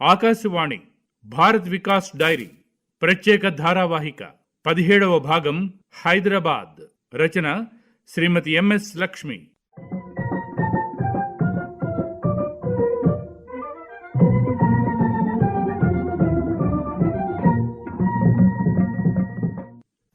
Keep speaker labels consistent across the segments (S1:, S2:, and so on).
S1: Akashvani Bharat Vikas dairy ప్రత్యేక ధారావాహిక పదిహేడవ భాగం హైదరాబాద్. రచన శ్రీమతి ఎంఎస్ లక్ష్మి.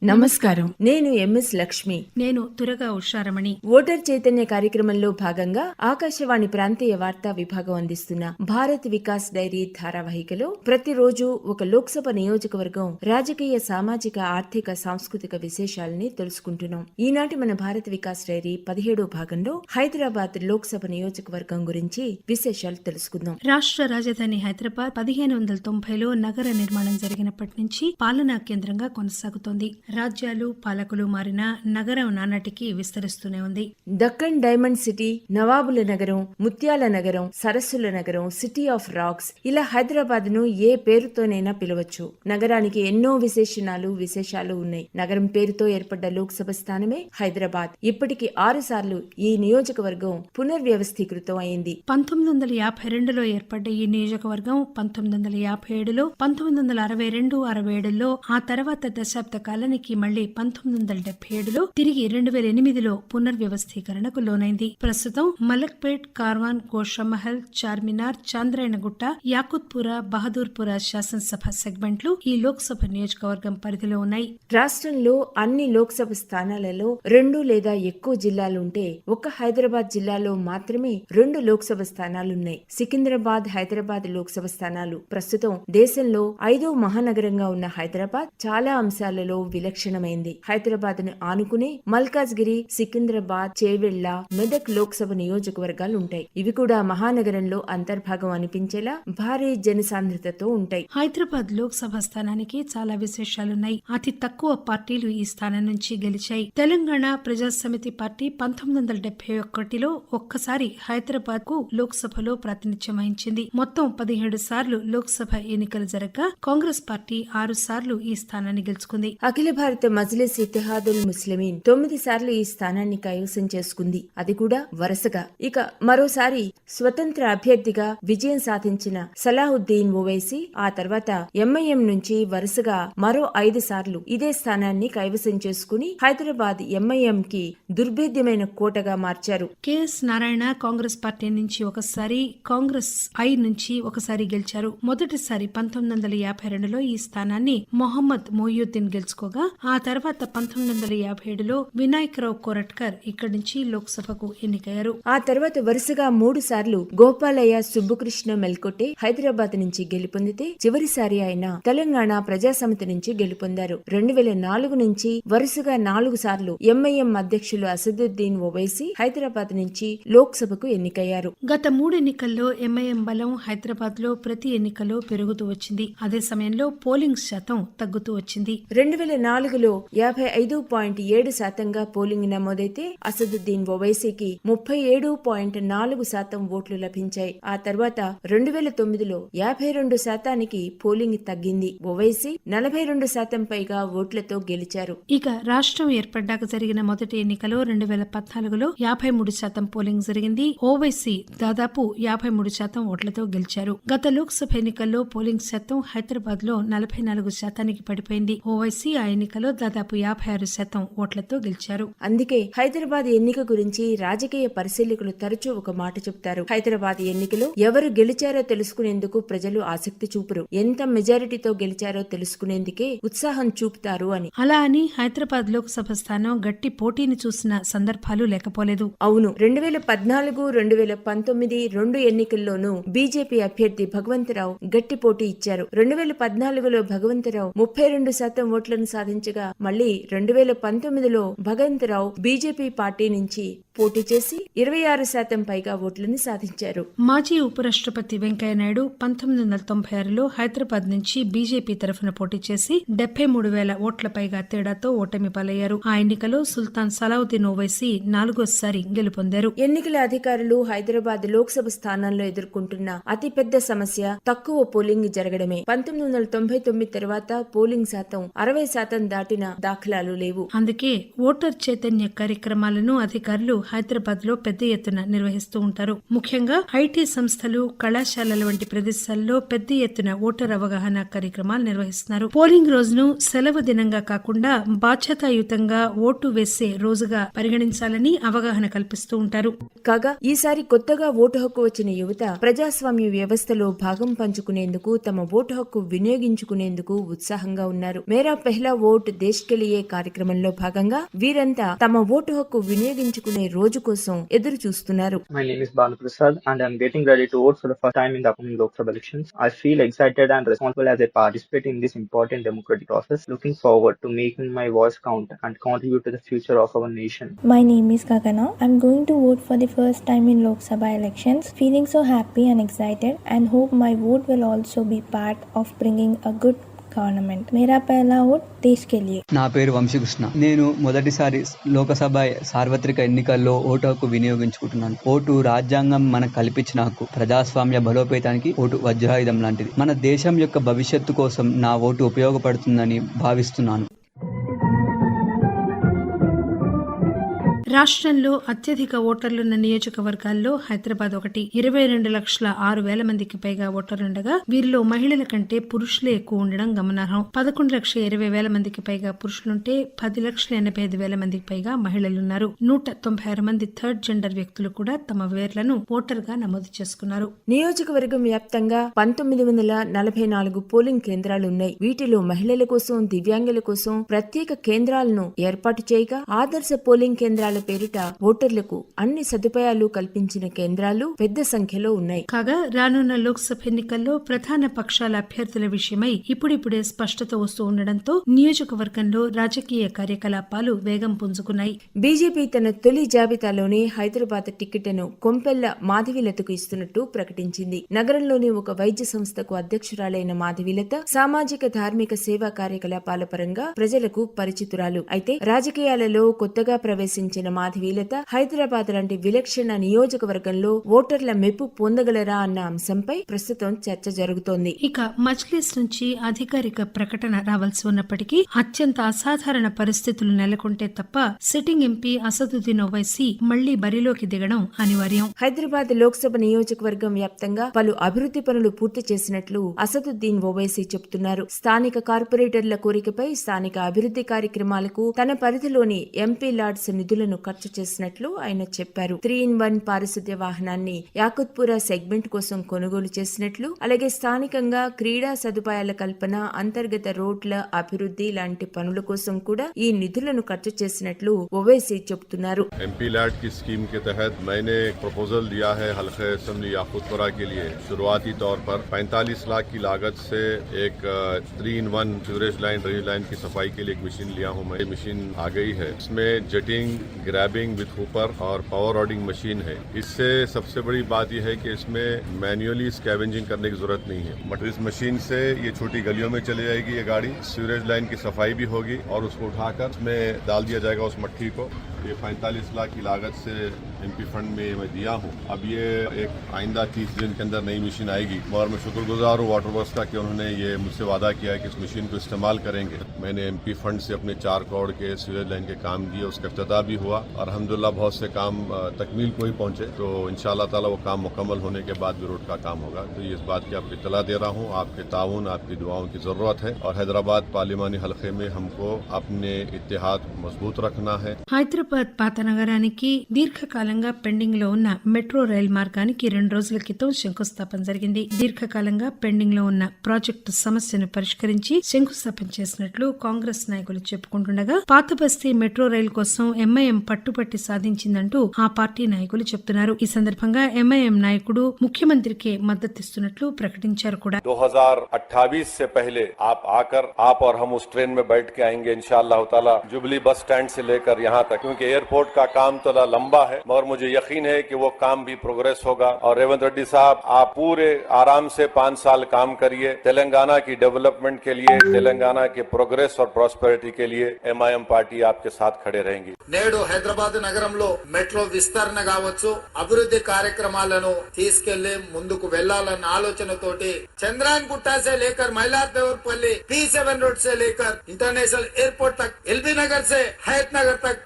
S2: నమస్కారం. నేను ఎంఎస్ లక్ష్మి.
S3: నేను తురగా ఉషారమణి.
S2: ఓటర్ చైతన్య కార్యక్రమంలో భాగంగా ఆకాశవాణి ప్రాంతీయ వార్తా విభాగం అందిస్తున్న భారత్ వికాస్ డైరీ ధారావాహికలో ప్రతిరోజు ఒక లోక్సభ నియోజకవర్గం రాజకీయ సామాజిక ఆర్థిక సాంస్కృతిక విశేషాలని తెలుసుకుంటున్నాం. ఈనాటి మన భారత్ వికాస్ డైరీ పదిహేడో భాగంలో హైదరాబాద్ లోక్సభ నియోజకవర్గం గురించి విశేషాలు తెలుసుకుందాం.
S3: రాష్ట్ర రాజధాని హైదరాబాద్ పదిహేను వందల తొంభైలో నగర నిర్మాణం జరిగినప్పటి నుంచి పాలనా కేంద్రంగా కొనసాగుతోంది. రాజ్యాలు పాలకులు మారినా నగరం నానాటికి విస్తరిస్తూనే ఉంది.
S2: దక్కన్ డైమండ్ సిటీ నవాబుల నగరం ముత్యాల నగరం సరస్సుల నగరం సిటీ ఆఫ్ రాక్స్ ఇలా హైదరాబాద్ను ఏ పేరుతోనైనా పిలవచ్చు. నగరానికి ఎన్నో విశేషణాలు విశేషాలు ఉన్నాయి. నగరం పేరుతో ఏర్పడ్డ లోక్సభ స్థానమే హైదరాబాద్. ఇప్పటికి ఆరు సార్లు ఈ నియోజకవర్గం పునర్వ్యవస్థీకృతం అయింది.
S3: పంతొమ్మిది వందల యాభై రెండులో ఏర్పడ్డ ఈ నియోజకవర్గం పంతొమ్మిది వందల యాభై ఏడులో పంతొమ్మిది వందల అరవై రెండు అరవై ఏడులో ఆ తర్వాత దశాబ్ద కాలానికి మళ్ళీ పంతొమ్మిది వందల డెబ్బై ఏడులో తిరిగి రెండు వేల ఎనిమిదిలో పునర్వ్యవస్థీకరణకు లోనైంది. ప్రస్తుతం మలక్పేట్ కార్వాన్ గోషమహల్ చార్మినార్ చాంద్రాయణగుట్ట యాకుత్పుర బహదూర్పుర శాసనసభ సెగ్మెంట్లు ఈ లోక్సభ నియోజకవర్గం పరిధిలో ఉన్నాయి.
S2: రాష్ట్రంలో అన్ని లోక్సభ స్థానాలలో రెండు లేదా ఎక్కువ జిల్లాలుంటే ఒక్క హైదరాబాద్ జిల్లాలో మాత్రమే రెండు లోక్సభ స్థానాలున్నాయి. సికింద్రాబాద్ హైదరాబాద్ లోక్సభ స్థానాలు. ప్రస్తుతం దేశంలో ఐదో మహానగరంగా ఉన్న హైదరాబాద్ చాలా అంశాలలో విలక్షణమైంది హైదరాబాద్ను ఆనుకునే మల్కాజ్గిరి సికింద్రాబాద్ చేవెళ్ళ మెదక్ లోక్సభ నియోజకవర్గాలు ఉంటాయి ఇవి కూడా మహానగరంలో అంతర్భాగం అనిపించేలా భారీ జనసాంద్రతతో ఉంటాయి.
S3: హైదరాబాద్ లోక్సభ స్థానానికి చాలా విశేషాలున్నాయి. అతి తక్కువ పార్టీలు ఈ స్థానం నుంచి గెలిచాయి. తెలంగాణ ప్రజా సమితి పార్టీ పంతొమ్మిది వందల డెబ్బై ఒకటిలో ఒక్కసారి హైదరాబాద్కు లోక్సభలో ప్రాతినిధ్యం వహించింది. మొత్తం పదిహేడు సార్లు లోక్సభ ఎన్నికలు జరగగా కాంగ్రెస్ పార్టీ ఆరు సార్లు ఈ స్థానాన్ని గెలుచుకుంది.
S2: అఖిల భారత మజ్లిస్ ఇతిహాదుల్ ముస్లిమీన్ తొమ్మిది సార్లు ఈ స్థానాన్ని కైవసం చేసుకుంది. అది కూడా వరుసగా. ఇక మరోసారి స్వతంత్ర అభ్యర్థిగా విజయం సాధించిన సలాహుద్దీన్ ఓవైసీ ఆ తర్వాత ఎంఐఎం నుంచి వరుసగా మరో ఐదు సార్లు ఇదే స్థానాన్ని కైవసం చేసుకుని హైదరాబాద్ ఎంఐఎం కి దుర్భేద్యమైన కోటగా మార్చారు.
S3: కెఎస్ నారాయణ కాంగ్రెస్ పార్టీ నుంచి ఒకసారి కాంగ్రెస్ ఐ నుంచి ఒకసారి గెలిచారు. మొదటిసారి పంతొమ్మిది వందల యాభై రెండులో ఈ స్థానాన్ని మొహమ్మద్ మొయ్యుద్దీన్ గెలుచుకోగా ఆ తర్వాత పంతొమ్మిది వందల యాభై ఏడులో వినాయకరావు కోరట్కర్ ఇక్కడి నుంచి లోక్సభకు ఎన్నికయ్యారు.
S2: ఆ తర్వాత వరుసగా మూడు సార్లు గోపాలయ్య సుబ్బుకృష్ణ మెల్కొట్టే హైదరాబాద్ నుంచి గెలుపొందితే చివరిసారి ఆయన తెలంగాణ ప్రజాసమితి నుంచి గెలుపొందారు. రెండు వేల నాలుగు నుంచి వరుసగా నాలుగు సార్లు ఎంఐఎం అధ్యక్షులు అసదుద్దీన్ ఓవైసీ హైదరాబాద్ నుంచి లోక్సభకు ఎన్నికయ్యారు.
S3: గత మూడు ఎన్నికల్లో ఎంఐఎం బలం హైదరాబాద్లో ప్రతి ఎన్నికలో పెరుగుతూ వచ్చింది. అదే సమయంలో పోలింగ్ శాతం తగ్గుతూ వచ్చింది.
S2: రెండు వేల నాలుగులో యాభై ఐదు పాయింట్ ఏడు శాతంగా పోలింగ్ నమోదైతే అసదుద్దీన్ ఓవైసీకి ముప్పై ఏడు పాయింట్ నాలుగు శాతం ఓట్లు లభించాయి. ఆ తర్వాత రెండు వేల తొమ్మిదిలో యాభై రెండు శాతానికి పోలింగ్ తగ్గింది. ఓవైసీ నలభై రెండు శాతం పైగా ఓట్లతో గెలిచారు.
S3: ఇక రాష్ట్రం ఏర్పడ్డాక జరిగిన మొదటి ఎన్నికలో రెండు వేల పద్నాలుగులో యాభై మూడు శాతం పోలింగ్ జరిగింది. ఓవైసీ దాదాపు యాభై మూడు శాతం ఓట్లతో గెలిచారు. గత లోక్సభ ఎన్నికల్లో పోలింగ్ శాతం హైదరాబాద్లో నలభై నాలుగు శాతానికి పడిపోయింది. ఓవైసీ ఆ ఎన్నికలో దాదాపు యాభై ఆరు శాతం ఓట్లతో గెలిచారు.
S2: అందుకే హైదరాబాద్ ఎన్నిక గురించి రాజకీయ పరిశీలకులు తరచూ ఒక మాట చెప్తారు. హైదరాబాద్ ఎన్నికలో ఎవరు గెలిచారో తెలుసుకునేందుకు ప్రజలు ఆసక్తి చూపరు. ఎంత మెజారిటీతో గెలిచారో తెలుసుకునేందుకే ఉత్సాహం చూపుతారు అని.
S3: అలా అని హైదరాబాద్ లోక్సభ స్థానం గట్టి పోటీని చూసిన సందర్భాలు లేకపోలేదు.
S2: అవును రెండు వేల పద్నాలుగు రెండు వేల పంతొమ్మిది రెండు ఎన్నికల్లోనూ బీజేపీ అభ్యర్థి భగవంతరావు గట్టి పోటీ ఇచ్చారు. రెండు వేల పద్నాలుగులో భగవంతరావు ముప్పై రెండు శాతం ఓట్లను సాధించగా మళ్ళీ రెండు వేల పంతొమ్మిదిలో భగవంతరావు బీజేపీ పార్టీ నుంచి పోటీ చేసి ఇరవై ఆరు శాతం పైగా ఓట్లను సాధించారు.
S3: మాజీ ఉపరాష్ట్రపతి వెంకయ్యనాయుడు పంతొమ్మిది వందల తొంభై ఆరులో హైదరాబాద్ నుంచి బీజేపీ తరఫున పోటీ చేసి డెబ్బై మూడు వేల ఓట్ల పైగా తేడాతో ఓటమి పాలయ్యారు. ఆ ఎన్నికలో సుల్తాన్ సలావుద్దీన్ ఓవైసీ నాలుగోసారి గెలుపొందారు.
S2: ఎన్నికల అధికారులు హైదరాబాద్ లోక్సభ స్థానాల్లో ఎదుర్కొంటున్న అతిపెద్ద సమస్య తక్కువ పోలింగ్ జరగడమే. పంతొమ్మిది వందల తొంభై తొమ్మిది తర్వాత పోలింగ్ శాతం అరవై శాతం దాటిన దాఖలాలు లేవు.
S3: అందుకే ఓటర్ చైతన్య కార్యక్రమాలను అధికారులు హైదరాబాద్లో పెద్ద ఎత్తున నిర్వహిస్తూ ఉంటారు. ముఖ్యంగా ఐటీ సంస్థలు కళాశాలల వంటి ప్రదేశాల్లో పెద్ద ఎత్తున ఓటర్ అవగాహన కార్యక్రమాలు నిర్వహిస్తున్నారు. పోలింగ్ రోజును సెలవు దినంగా కాకుండా బాధ్యతాయుతంగా ఓటు వేసే రోజుగా పరిగణించాలని అవగాహన కల్పిస్తూ ఉంటారు.
S2: కాగా ఈసారి కొత్తగా ఓటు హక్కు వచ్చిన యువత ప్రజాస్వామ్య వ్యవస్థలో భాగం పంచుకునేందుకు తమ ఓటు హక్కు వినియోగించుకునేందుకు ఉత్సాహంగా ఉన్నారు. మేరా పెహ్లా ఓట్ దేశ్ కే లియే కార్యక్రమంలో భాగంగా వీరంతా తమ ఓటు హక్కు వినియోగించుకునే రోజు కోసం ఎదురు చూస్తున్నారు
S4: My name is Banu Prasad and I'm getting ready to vote for the first time in the upcoming Lok Sabha elections. I feel excited and responsible as I participate in this important democratic process. Looking forward to making my voice count and contribute to the future of our nation.
S5: My name is Gagana. I'm going to vote for the first time in Lok Sabha elections. Feeling so happy and excited and hope my vote will also be part of bringing a good government. మీరా పహలా vote
S6: నా పేరు వంశీకృష్ణ. నేను మొదటిసారి లోకసభ సార్వత్రిక ఎన్నికల్లో vote హక్కు వినియోగించుకుంటున్నాను. Vote రాజ్యాంగం మనకు కల్పించిన హక్కు ప్రజాస్వామ్య బలోపేతానికి ఓటు వజ్రాయుధం లాంటిది. మన దేశం యొక్క భవిష్యత్తు కోసం నా ఓటు ఉపయోగపడుతుందని భావిస్తున్నాను.
S3: రాష్ట్రంలో అత్యధిక ఓటర్లున్న నియోజకవర్గాల్లో హైదరాబాద్ ఒకటి. ఇరవై రెండు లక్షల ఆరు వేల మందికి పైగా ఓటర్లుండగా వీరిలో మహిళల కంటే పురుషులే ఎక్కువ ఉండడం గమనార్హం. పదకొండు లక్షల ఇరవై వేల మందికి పైగా పురుషులుంటే పది లక్షల ఎనభై ఐదు వేల మందికి పైగా మహిళలున్నారు. నూట తొంభై ఆరు మంది థర్డ్ జెండర్ వ్యక్తులు కూడా తమ పేర్లను ఓటర్గా నమోదు చేసుకున్నారు.
S2: నియోజకవర్గం వ్యాప్తంగా పంతొమ్మిది వందల నలభై నాలుగు పోలింగ్ కేంద్రాలు ఉన్నాయి. వీటిలో మహిళల కోసం దివ్యాంగుల కోసం ప్రత్యేక కేంద్రాలను ఏర్పాటు చేయగా ఆదర్శ పోలింగ్ కేంద్రాలు పేరిట ఓటర్లకు అన్ని సదుపాయాలు కల్పించిన కేంద్రాలు పెద్ద సంఖ్యలో ఉన్నాయి.
S3: కాగా రానున్న లోక్సభ ఎన్నికల్లో ప్రధాన పక్షాల అభ్యర్థుల విషయమై ఇప్పుడిప్పుడే స్పష్టత వస్తూ ఉండడంతో నియోజకవర్గంలో రాజకీయ కార్యకలాపాలు వేగం పుంజుకున్నాయి.
S2: బీజేపీ తన తొలి జాబితాలోనే హైదరాబాద్ టికెట్ను కొంపెల్ల మాధవిలతకు ఇస్తున్నట్టు ప్రకటించింది. నగరంలోని ఒక వైద్య సంస్థకు అధ్యక్షురాలైన మాధవిలత సామాజిక ధార్మిక సేవా కార్యకలాపాల పరంగా ప్రజలకు పరిచితురాలు. అయితే రాజకీయాలలో కొత్తగా ప్రవేశించిన మాధవీలత హైదరాబాద్ లాంటి విలక్షణ నియోజకవర్గంలో ఓటర్ల మెప్పు పొందగలరా అన్న అంశంపై ప్రస్తుతం చర్చ జరుగుతోంది.
S3: ఇక మజ్లిస్ నుంచి అధికారిక ప్రకటన రావాల్సి ఉన్నప్పటికీ అత్యంత అసాధారణ పరిస్థితులు నెలకొంటే తప్ప సిట్టింగ్ ఎంపీ అసదుద్దీన్ ఓవైసీ మళ్ళీ బరిలోకి దిగడం అనివార్యం.
S2: హైదరాబాద్ లోక్సభ నియోజకవర్గం వ్యాప్తంగా పలు అభివృద్ధి పనులు పూర్తి చేసినట్లు అసదుద్దీన్ ఓవైసీ చెబుతున్నారు. స్థానిక కార్పొరేటర్ల కోరికపై స్థానిక అభివృద్ధి కార్యక్రమాలకు తన పరిధిలోని ఎంపీ లాడ్స్ నిధులను ఖర్చు చేసినట్లు ఆయన చెప్పారు త్రీ ఇన్ వన్ పారిశుద్ధ్య వాహనాన్ని యాకుత్పుర సెగ్మెంట్ కోసం కొనుగోలు చేసినట్లు అలాగే స్థానికంగా క్రీడా సదుపాయాల కల్పన అంతర్గత రోడ్ల అభివృద్ధి లాంటి పనుల కోసం కూడా ఈ నిధులను ఖర్చు చేసినట్లు ఓవైసీ చెబుతున్నారు
S7: एमपी लैट की स्कीम के तहत मैंने एक प्रपोजल दिया है हल्के असम्बली याकूतपुरा के लिए शुरुआती तौर पर 45 लाख की लागत से एक three in one sewerage line drainage line की सफाई के लिए एक मशीन लिया हूँ मैं ये मशीन आ गई है इसमें जेटिंग ग्रैबिंग विथ हुपर और पावर ऑडिंग मशीन है। इससे सबसे बड़ी बात यह है कि इसमें मैन्युअली स्कैवेंजिंग करने की ज़रूरत नहीं है। बट इस मशीन से ये छोटी गलियों में चली जाएगी ये गाड़ी। सीवरेज लाइन की सफ़ाई भी होगी और उसको उठाकर उसमें डाल दिया जाएगा उस मट्टी को। ये 45 लाख की लागत से एमपी फंड में मैं दिया हूँ। अब ये एक आइंदा तीस दिन के अंदर नई मशीन आएगी। और मैं शुक्रगुजार हूँ वाटर वर्क का कि उन्होंने ये मुझसे वादा किया है कि इस मशीन को इस्तेमाल करेंगे। मैंने एमपी फंड से अपने चार करोड़ के सीवरेज लाइन के काम दिए उसका अफ्ताह भी हुआ। और अलहमदिल्ला बहुत से काम तकमील को ही पहुँचे। तो इन ताला वो काम मुकम्मल होने के बाद भी रोड का काम होगा। तो इस बात की आपको इतला दे रहा हूँ। आपके ताउन, आपकी दुआओं की ज़रूरत है। और हैदराबाद पार्लिमानी हल्के में हमको अपने इतिहाद मज़बूत रखना है।
S3: హైదరాబాద్ పాత నగరానికి దీర్ఘకాలంగా పెండింగ్ లో ఉన్న మెట్రో రైల్ మార్గానికి రెండు రోజుల క్రితం శంకుస్థాపన జరిగింది దీర్ఘకాలంగా పెండింగ్ లో ఉన్న ప్రాజెక్టు సమస్యను పరిష్కరించి శంకుస్థాపన చేసినట్లు కాంగ్రెస్ నాయకులు చెప్పుకుంటుండగా పాత బస్తీ మెట్రో రైల్ కోసం ఎంఐఎం పట్టుపట్టి సాధించిందంటూ ఆ పార్టీ నాయకులు చెప్తున్నారు ఈ సందర్భంగా ఎంఐఎం నాయకుడు ముఖ్యమంత్రికి మద్దతిస్తున్నట్లు ప్రకటించారు కూడా
S8: 2028 से पहले आप आकर आप और हम उस ट्रेन में बैठ के आएंगे इंशाल्लाह ताला जुबली बस स्टैंड से लेकर यहाँ तक क्योंकि कि एयरपोर्ट का काम थोड़ा लंबा है मगर मुझे यकीन है कि वो काम भी प्रोग्रेस होगा और रेवंत रेड्डी साहब आप पूरे आराम से पांच साल काम करिए तेलंगाना की डेवलपमेंट के लिए तेलंगाना के प्रोग्रेस और प्रॉस्पेरिटी के लिए एमआईएम पार्टी आपके साथ खड़े रहेंगी
S9: నేడు హైదరాబాద్ నగరంలో మెట్రో విస్తరణ కావచ్చు అభివృద్ధి కార్యక్రమాలను తీసుకెళ్లి ముందుకు వెళ్లాలన్న ఆలోచనతోటి చంద్రాయన్ గుట్టా से लेकर मैलारदेवरपल्ली पी सेवन रोड से लेकर इंटरनेशनल एयरपोर्ट तक एलबी नगर से हयात नगर तक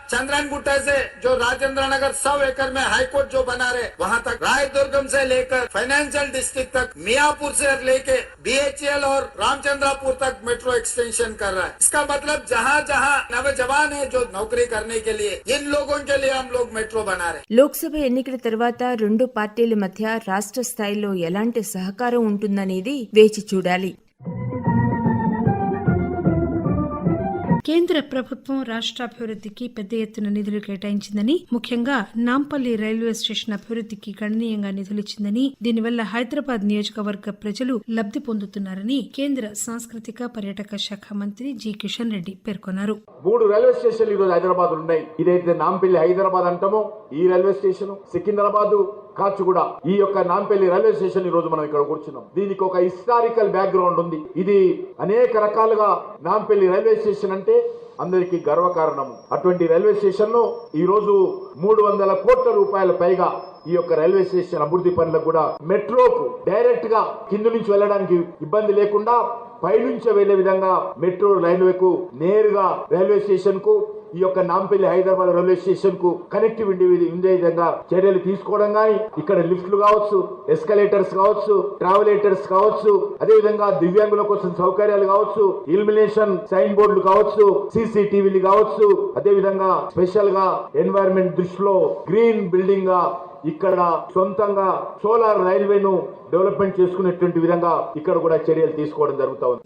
S9: चंद्रायन गुट्टा से जो राजेंद्र नगर सौ एकड़ में हाईकोर्ट जो बना रहे वहां तक रायदुर्गम से लेकर फाइनेंशियल डिस्ट्रिक्ट तक मियापुर से लेके बीएचएल और रामचंद्रापुर तक मेट्रो एक्सटेंशन कर रहा है इसका मतलब जहाँ जहाँ नौजवान है जो नौकरी करने के लिए इन लोगों के लिए हम लोग मेट्रो बना रहे हैं
S2: లోక్సభ ఎన్నికల తర్వాత రెండు పార్టీల మధ్య రాష్ట్ర స్థాయిలో ఎలాంటి సహకారం ఉంటుందనేది వేచి చూడాలి
S3: కేంద్ర ప్రభుత్వం రాష్ట్రాభివృద్ధికి పెద్ద ఎత్తున నిధులు కేటాయించిందని ముఖ్యంగా నాంపల్లి రైల్వే స్టేషన్ అభివృద్ధికి గణనీయంగా నిధులిచ్చిందని దీనివల్ల హైదరాబాద్ నియోజకవర్గ ప్రజలు లబ్ధి పొందుతున్నారని కేంద్ర సాంస్కృతిక పర్యాటక శాఖ మంత్రి జి కిషన్ రెడ్డి పేర్కొన్నారు.
S10: మూడు రైల్వే స్టేషన్లు ఈరోజు హైదరాబాద్ ఉన్నాయి. ఇదైతే నాంపల్లి హైదరాబాద్ అంటామో ఈ రైల్వే స్టేషన్ సికింద్రాబాద్ కాచిగూడ ఈ యొక్క నాంపల్లి రైల్వే స్టేషన్ ఈ రోజు మనం ఇక్కడ కూర్చున్నాం. దీనికి ఒక హిస్టారికల్ బ్యాక్గ్రౌండ్ ఉంది. ఇది అనేక రకాలుగా నాంపల్లి రైల్వే స్టేషన్ అంటే అందరికీ గర్వకారణము. అటువంటి రైల్వే స్టేషన్ను ఈ రోజు మూడు వందల కోట్ల రూపాయల పైగా ఈ యొక్క రైల్వే స్టేషన్ అభివృద్ధి పనులకు కూడా మెట్రోకు డైరెక్ట్గా కింద నుంచి వెళ్ళడానికి ఇబ్బంది లేకుండా పైనుంచి వెళ్ళే విధంగా మెట్రో రైల్వేకు నేరుగా రైల్వే స్టేషన్కు ఈ యొక్క నాంపల్లి హైదరాబాద్ రైల్వే స్టేషన్కు కనెక్టివిటీ ఉండే విధంగా చర్యలు తీసుకోవడం కానీ ఇక్కడ లిఫ్ట్లు కావచ్చు ఎస్కలేటర్స్ కావచ్చు ట్రావెలేటర్స్ కావచ్చు అదే విధంగా దివ్యాంగుల కోసం సౌకర్యాలు కావచ్చు ఇల్మినేషన్ సైన్ బోర్డులు కావచ్చు సీసీటీవీలు కావచ్చు అదే విధంగా స్పెషల్గా ఎన్వైరన్మెంట్ దృష్టిలో గ్రీన్ బిల్డింగ్గా ఇక్కడ సొంతంగా సోలార్ రైల్వేను డెవలప్మెంట్ చేసుకునేటువంటి విధంగా ఇక్కడ కూడా చర్యలు తీసుకోవడం జరుగుతూ ఉంది.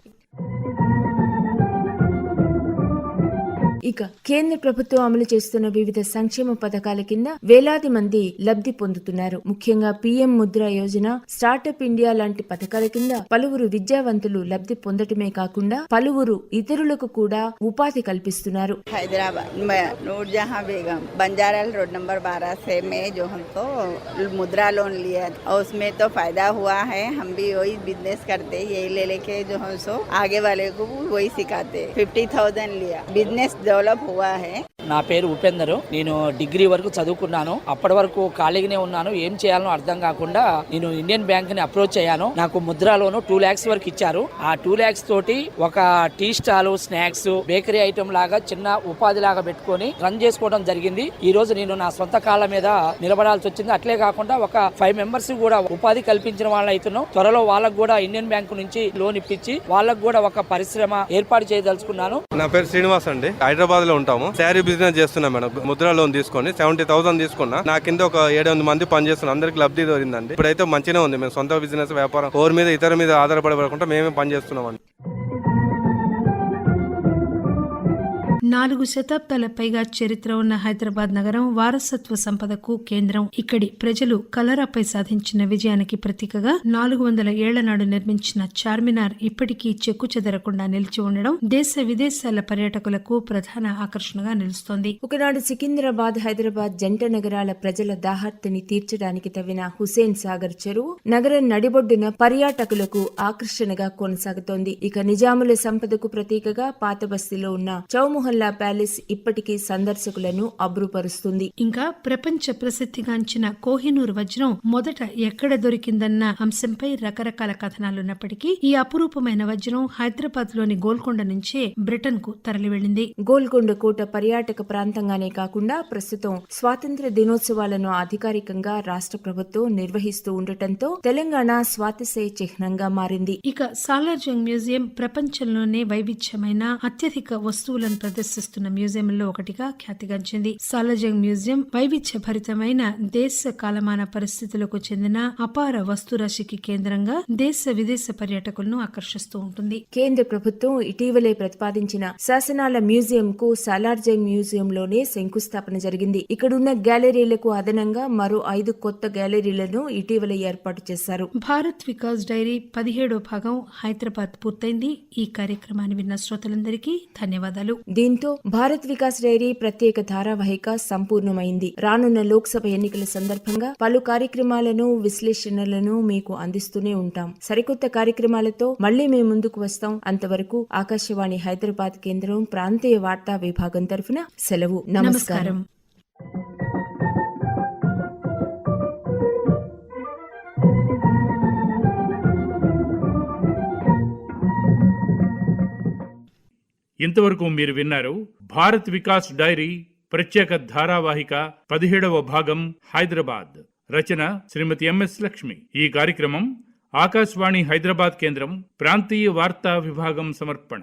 S2: ఇక కేంద్ర ప్రభుత్వం అమలు చేస్తున్న వివిధ సంక్షేమ పథకాల కింద వేలాది మంది లబ్ధి పొందుతున్నారు ముఖ్యంగా PM Mudra Yojana startup India లాంటి పథకాల కింద పలువురు విద్యావంతులు లబ్ధి పొందటమే కాకుండా పలువురు ఇతరులకు కూడా ఉపాధి కల్పిస్తున్నారు
S11: हैदराबाद मैं नूरजहां बेगम बंजारा रोड नंबर 12 से मैं जो हमको मुद्रा लोन लिया और उसमें तो फायदा हुआ है हम भी वही बिजनेस करते यही ले लेके जो हम सो आगे वाले को वही सिखाते फिफ्टी थाउजेंड लिया बिजनेस डेवलप हुआ है
S12: నా పేరు ఉపేందరు నేను డిగ్రీ వరకు చదువుకున్నాను అప్పటి వరకు ఖాళీగానే ఉన్నాను ఏం చేయాలో అర్థం కాకుండా నేను ఇండియన్ బ్యాంక్ ని అప్రోచ్ అయ్యాను నాకు ముద్రాలోను టూ ల్యాక్స్ వరకు ఇచ్చారు ఆ టూ ల్యాక్స్ తోటి ఒక tea stall snacks bakery item లాగా చిన్న ఉపాధి లాగా పెట్టుకొని రన్ చేసుకోవడం జరిగింది ఈ రోజు నేను నా సొంత కాళ్ళ మీద నిలబడాల్సి వచ్చింది అట్లే కాకుండా ఒక ఫైవ్ మెంబర్స్ కూడా ఉపాధి కల్పించిన వాళ్ళు అవుతున్నాం త్వరలో వాళ్ళకు కూడా ఇండియన్ బ్యాంక్ నుంచి లోన్ ఇప్పించి వాళ్ళకు కూడా ఒక పరిశ్రమ ఏర్పాటు చేయదలుచుకున్నాను
S13: నా పేరు శ్రీనివాస్ అండి హైదరాబాద్లో ఉంటాము. శారీ బిజినెస్ చేస్తున్నా మేడం. ముద్ర లోన్ తీసుకొని సెవెంటీ థౌసండ్ తీసుకున్నా. నా కింద ఒక ఏడు వందల మంది పనిచేస్తున్నారు. అందరికి లబ్ధి దొరిందండి ఇప్పుడైతే మంచిగా ఉంది. మేము సొంత బిజినెస్ వ్యాపారం ఓర్ మీద ఇతర మీద ఆధారపడకుండా మేమే పని చేస్తున్నాం
S3: నాలుగు శతాబ్దాల పైగా చరిత్ర ఉన్న హైదరాబాద్ నగరం వారసత్వ సంపదకు కేంద్రం. ఇక్కడి ప్రజలు కలరాపై సాధించిన విజయానికి ప్రతీకగా నాలుగు వందల ఏళ్ళ నాడు నిర్మించిన చార్మినార్ ఇప్పటికీ చెక్కు చెదరకుండా నిలిచి ఉండడం దేశ విదేశాల పర్యాటకులకు ప్రధాన ఆకర్షణగా నిలుస్తోంది.
S2: ఒకనాడు సికింద్రాబాద్ హైదరాబాద్ జంట నగరాల ప్రజల దాహర్తిని తీర్చడానికి తవ్విన హుసేన్ సాగర్ చెరువు నగరం నడిబొడ్డున పర్యాటకులకు ఆకర్షణగా కొనసాగుతోంది. ఇక నిజాముల సంపదకు ప్రతీకగా పాత బస్తీలో ఉన్న చౌముహల్లా ప్యాలెస్ ఇప్పటికీ సందర్శకులను అబ్రుపరుస్తుంది
S3: ఇంకా ప్రపంచ ప్రసిద్ధిగాంచిన కోహినూర్ వజ్రం మొదట ఎక్కడ దొరికిందన్న అంశంపై రకరకాల కథనాలున్నప్పటికీ ఈ అపురూపమైన వజ్రం హైదరాబాద్లోని గోల్కొండ నుంచే బ్రిటన్కు తరలి వెళ్ళింది
S2: గోల్కొండ కోట పర్యాటక ప్రాంతంగానే కాకుండా ప్రస్తుతం స్వాతంత్ర దినోత్సవాలను అధికారికంగా రాష్ట్ర ప్రభుత్వం నిర్వహిస్తూ ఉండటంతో తెలంగాణ స్వాతిశయ చిహ్నంగా మారింది.
S3: ఇక సాలార్జంగ్ మ్యూజియం ప్రపంచంలోనే వైవిధ్యమైన అత్యధిక వస్తువులను ప్రదర్శిస్తున్న మ్యూజియంలో ఒకటిగా ఖ్యాతిగాంచింది. సాలార్జంగ్ మ్యూజియం వైవిధ్యభరితమైన దేశ కాలమాన పరిస్థితులకు చెందిన అపార వస్తురాశికి కేంద్రంగా దేశ విదేశ పర్యాటకులను ఆకర్షిస్తూ ఉంటుంది.
S2: కేంద్ర ప్రభుత్వం ఇటీవలే ప్రతిపాదించిన శాసనాల మ్యూజియం కు సాలార్జంగ్ మ్యూజియంలోనే శంకుస్థాపన జరిగింది. ఇక్కడున్న గ్యాలరీలకు అదనంగా మరో ఐదు కొత్త గ్యాలరీలను ఇటీవల ఏర్పాటు చేశారు.
S3: భారత్ వికాస్ డైరీ పదిహేడో భాగం హైదరాబాద్ పూర్తయింది. ఈ కార్యక్రమాన్ని విన్న శ్రోతలందరికీ ధన్యవాదాలు.
S2: దీంతో దీంతో భారత్ వికాస్ డైరీ ప్రత్యేక ధారావాహిక సంపూర్ణమైంది. రానున్న లోక్సభ ఎన్నికల సందర్భంగా పలు కార్యక్రమాలను విశ్లేషణలను మీకు అందిస్తూనే ఉంటాం. సరికొత్త కార్యక్రమాలతో మళ్ళీ మేము ముందుకు వస్తాం. అంతవరకు ఆకాశవాణి హైదరాబాద్ కేంద్రం ప్రాంతీయ వార్తా విభాగం తరఫున సెలవు. నమస్కారం.
S3: నమస్కారం.
S1: ఇంతవరకు మీరు విన్నారు భారత్ వికాస్ డైరీ ప్రత్యేక ధారావాహిక పదిహేడవ భాగం హైదరాబాద్. రచన శ్రీమతి ఎంఎస్ లక్ష్మి. ఈ కార్యక్రమం ఆకాశవాణి హైదరాబాద్ కేంద్రం ప్రాంతీయ వార్తా విభాగం సమర్పణ.